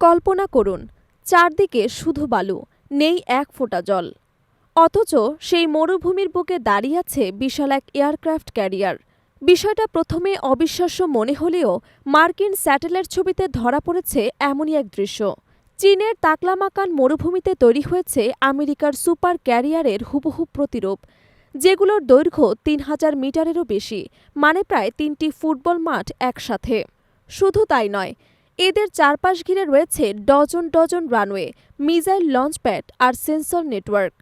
কল্পনা করুন, চারদিকে শুধু বালু, নেই এক ফোঁটা জল। অথচ সেই মরুভূমির বুকে দাঁড়িয়ে আছে বিশাল এক এয়ারক্রাফট ক্যারিয়ার। বিষয়টা প্রথমে অবিশ্বাস্য মনে হলেও মার্কিন স্যাটেলাইট ছবিতে ধরা পড়েছে এমনই এক দৃশ্য। চীনের তাকলামাকান মরুভূমিতে তৈরি হয়েছে আমেরিকার সুপার ক্যারিয়ারের হুবহু প্রতিরূপ, যেগুলোর দৈর্ঘ্য তিন হাজার মিটারেরও বেশি মানে প্রায় তিনটি ফুটবল মাঠ একসাথে। শুধু তাই নয় এদের চারপাশ ঘিরে রয়েছে dozen dozen runway, missile launchpad আর সেন্সর নেটওয়ার্ক।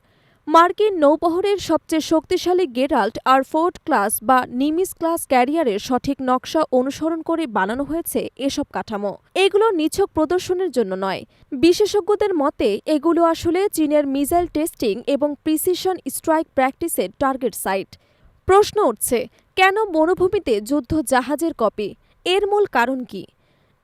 মার্কিন নৌবহরের সবচেয়ে শক্তিশালী গেরাল্ট আর ফোর্ট ক্লাস বা নিমিস ক্লাস ক্যারিয়ারের সঠিক নকশা অনুসরণ করে বানানো হয়েছে এসব কাঠামো। এগুলো নিছক প্রদর্শনের জন্য নয়। বিশেষজ্ঞদের মতে, এগুলো আসলে চীনের মিসাইল টেস্টিং এবং প্রিসিশন স্ট্রাইক প্র্যাকটিসের টার্গেট সাইট। প্রশ্ন উঠছে, কেন মরুভূমিতে যুদ্ধ জাহাজের কপি? এর মূল কারণ কি?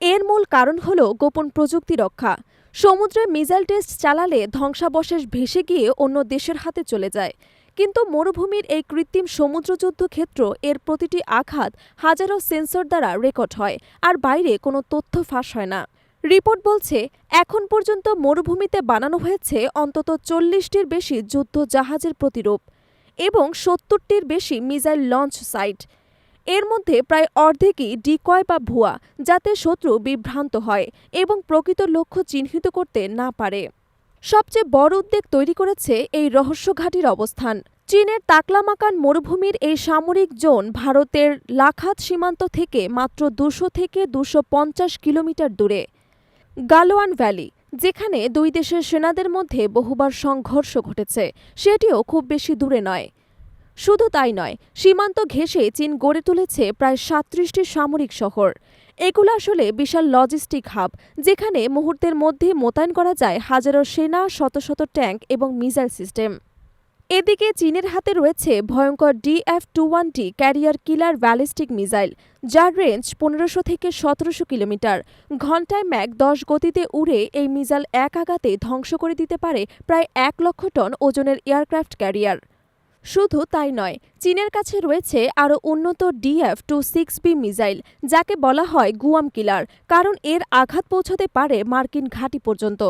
এর মূল কারণ হল গোপন প্রযুক্তি রক্ষা। সমুদ্রে মিসাইল টেস্ট চালালে ধ্বংসাবশেষ ভেসে গিয়ে অন্য দেশের হাতে চলে যায়। কিন্তু মরুভূমির এই কৃত্রিম সমুদ্রযুদ্ধ ক্ষেত্র এর প্রতিটি আঘাত হাজারো সেন্সর দ্বারা রেকর্ড হয় আর বাইরে কোনো তথ্য ফাঁস হয় না। রিপোর্ট বলছে, এখন পর্যন্ত মরুভূমিতে বানানো হয়েছে অন্তত চল্লিশটির বেশি যুদ্ধ জাহাজের প্রতিরূপ এবং সত্তরটির বেশি মিসাইল লঞ্চ সাইট। এর মধ্যে প্রায় অর্ধেকই ডিকয় বা ভুয়া, যাতে শত্রু বিভ্রান্ত হয় এবং প্রকৃত লক্ষ্য চিহ্নিত করতে না পারে। সবচেয়ে বড় উদ্বেগ তৈরি করেছে এই রহস্যঘাটির অবস্থান। চীনের তাকলামাকান মরুভূমির এই সামরিক জোন ভারতের লাখাত সীমান্ত থেকে মাত্র দুশো থেকে দুশো কিলোমিটার দূরে, গালোয়ান ভ্যালি, যেখানে দুই দেশের সেনাদের মধ্যে বহুবার সংঘর্ষ ঘটেছে। সেটিও খুব বেশি দূরে নয়। শুধু তাই নয়, সীমান্ত ঘেঁষে চীন গড়ে তুলেছে প্রায় সাত্রিশটি সামরিক শহর। এগুলো আসলে বিশাল লজিস্টিক হাব যেখানে মুহূর্তের মধ্যে মোতায়েন করা যায় হাজারো সেনা, শত শত ট্যাঙ্ক এবং মিসাইল সিস্টেম। এদিকে চীনের হাতে রয়েছে ভয়ঙ্কর DF two one D carrier killer ballistic missile, যার রেঞ্জ পনেরোশো থেকে সতেরোশো কিলোমিটার। ঘণ্টায় ম্যাক দশ গতিতে উড়ে এই মিসাইল এক আঘাতে ধ্বংস করে দিতে পারে প্রায় এক লক্ষ টন ওজনের এয়ারক্রাফট ক্যারিয়ার। শুধু তাই নয়, চীনের কাছে রয়েছে আরও উন্নত DF two six B missile, যাকে বলা হয় গুয়াম কিলার, কারণ এর আঘাত পৌঁছতে পারে মার্কিন ঘাঁটি পর্যন্ত।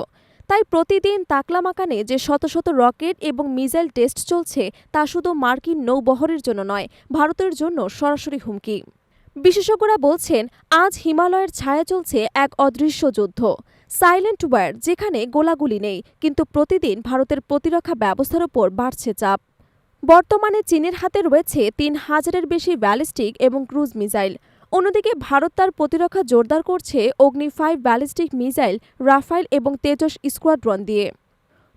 তাই প্রতিদিন তাকলামাকানে যে শত শত রকেট এবং মিসাইল টেস্ট চলছে, তা শুধু মার্কিন নৌবহরের জন্য নয়, ভারতের জন্য সরাসরি হুমকি। বিশেষজ্ঞরা বলছেন, আজ হিমালয়ের ছায়া চলছে এক অদৃশ্য যুদ্ধ, সাইলেন্ট ওয়্যার, যেখানে গোলাগুলি নেই, কিন্তু প্রতিদিন ভারতের প্রতিরক্ষা ব্যবস্থার ওপর বাড়ছে চাপ। বর্তমানে চীনের হাতে রয়েছে তিন হাজারের বেশি ব্যালিস্টিক এবং ক্রুজ মিসাইল। অন্যদিকে ভারত তার প্রতিরক্ষা জোরদার করছে অগ্নি ফাইভ ব্যালিস্টিক মিসাইল রাফাইল এবং তেজস স্কোয়াড্রন দিয়ে।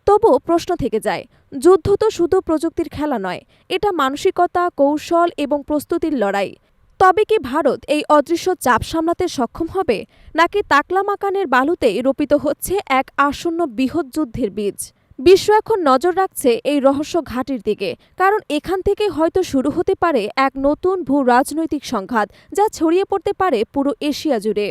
তবু প্রশ্ন থেকে যায়, যুদ্ধ তো শুধু প্রযুক্তির খেলা নয়, এটা মানসিকতা, কৌশল এবং প্রস্তুতির লড়াই। তবে কি ভারত এই অদৃশ্য চাপ সামলাতে সক্ষম হবে, নাকি তাকলামাকানের বালুতেই রোপিত হচ্ছে এক আসন্ন বৃহৎ যুদ্ধের বীজ? বিশ্ব এখন নজর রাখছে এই রহস্য ঘাটির দিকে, কারণ এখান থেকে হয়তো শুরু হতে পারে এক নতুন ভূ রাজনৈতিক সংঘাত যা ছড়িয়ে পড়তে পারে পুরো এশিয়া জুড়ে।